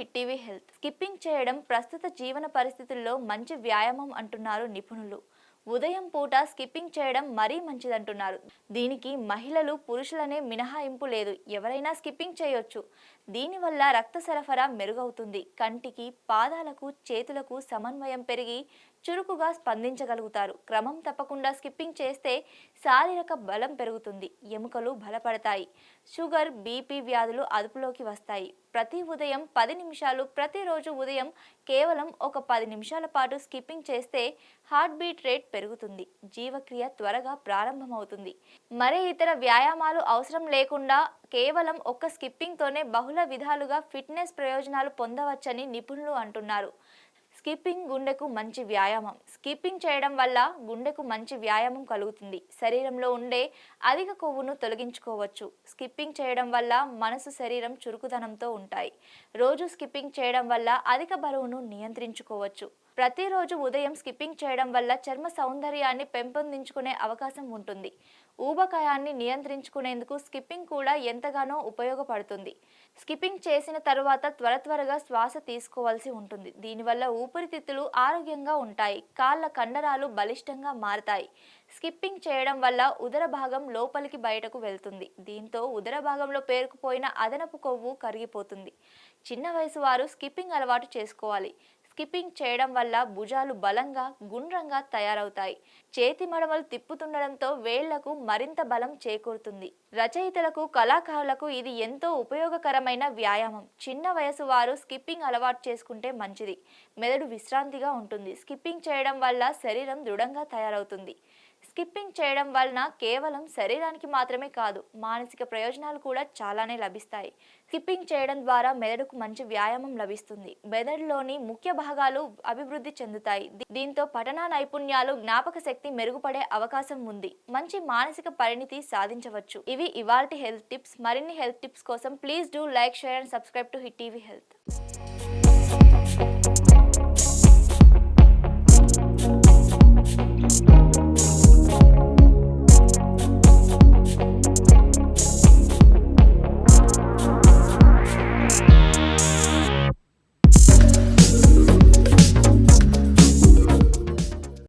Hit TV health. Skipping చేయడం ప్రస్తుత జీవన పరిస్థితుల్లో మంచి వ్యాయామం అంటున్నారు నిపుణులు. ఉదయం పూట స్కిప్పింగ్ చేయడం మరీ మంచిదంటున్నారు. దీనికి మహిళలు పురుషులనే మినహాయింపు లేదు. ఎవరైనా స్కిప్పింగ్ చేయొచ్చు. దీనివల్ల రక్త సరఫరా మెరుగవుతుంది. కంటికి పాదాలకు చేతులకు సమన్వయం పెరిగి చురుకుగా స్పందించగలుగుతారు. క్రమం తప్పకుండా స్కిప్పింగ్ చేస్తే శారీరక బలం పెరుగుతుంది. ఎముకలు బలపడతాయి. షుగర్ బీపీ వ్యాధులు అదుపులోకి వస్తాయి. ప్రతి ఉదయం పది నిమిషాలు ప్రతిరోజు ఉదయం కేవలం ఒక పది నిమిషాల పాటు స్కిప్పింగ్ చేస్తే హార్ట్ బీట్ రేట్ పెరుగుతుంది. జీవక్రియ త్వరగా ప్రారంభమవుతుంది. మరే ఇతర వ్యాయామాలు అవసరం లేకుండా కేవలం ఒక్క స్కిప్పింగ్తోనే బహుళ విధాలుగా ఫిట్నెస్ ప్రయోజనాలు పొందవచ్చని నిపుణులు అంటున్నారు. స్కిప్పింగ్ గుండెకు మంచి వ్యాయామం. స్కిప్పింగ్ చేయడం వల్ల గుండెకు మంచి వ్యాయామం కలుగుతుంది. శరీరంలో ఉండే అధిక కొవ్వును తొలగించుకోవచ్చు. స్కిప్పింగ్ చేయడం వల్ల మనసు శరీరం చురుకుదనంతో ఉంటాయి. రోజు స్కిప్పింగ్ చేయడం వల్ల అధిక బరువును నియంత్రించుకోవచ్చు. ప్రతిరోజు ఉదయం స్కిప్పింగ్ చేయడం వల్ల చర్మ సౌందర్యాన్ని పెంపొందించుకునే అవకాశం ఉంటుంది. ఊబకాయాన్ని నియంత్రించుకునేందుకు స్కిప్పింగ్ కూడా ఎంతగానో ఉపయోగపడుతుంది. స్కిప్పింగ్ చేసిన తరువాత త్వర త్వరగా శ్వాస తీసుకోవాల్సి ఉంటుంది. దీనివల్ల ఊపిరితిత్తులు ఆరోగ్యంగా ఉంటాయి. కాళ్ళ కండరాలు బలిష్టంగా మారతాయి. స్కిప్పింగ్ చేయడం వల్ల ఉదర భాగం లోపలికి బయటకు వెళ్తుంది. దీంతో ఉదర భాగంలో పేరుకుపోయిన అదనపు కొవ్వు కరిగిపోతుంది. చిన్న వయసు వారు స్కిప్పింగ్ అలవాటు చేసుకోవాలి. స్కిప్పింగ్ చేయడం వల్ల భుజాలు బలంగా గుండ్రంగా తయారవుతాయి. చేతి మడమలు తిప్పుతుండడంతో వేళ్ళకు మరింత బలం చేకూరుతుంది. రచయితలకు కళాకారులకు ఇది ఎంతో ఉపయోగకరమైన వ్యాయామం. చిన్న వయసు వారు స్కిప్పింగ్ అలవాటు చేసుకుంటే మంచిది. మెదడు విశ్రాంతిగా ఉంటుంది. స్కిప్పింగ్ చేయడం వల్ల శరీరం దృఢంగా తయారవుతుంది. స్కిప్పింగ్ చేయడం వలన కేవలం శరీరానికి మాత్రమే కాదు మానసిక ప్రయోజనాలు కూడా చాలానే లభిస్తాయి. స్కిప్పింగ్ చేయడం ద్వారా మెదడుకు మంచి వ్యాయామం లభిస్తుంది. మెదడులోని ముఖ్య భాగాలు అభివృద్ధి చెందుతాయి. దీంతో పఠనా నైపుణ్యాలు జ్ఞాపక శక్తి మెరుగుపడే అవకాశం ఉంది. మంచి మానసిక పరిణితి సాధించవచ్చు. ఇవి ఇవాల్టి హెల్త్ టిప్స్. మరిన్ని హెల్త్ టిప్స్ కోసం please do like share and subscribe to hit TV health.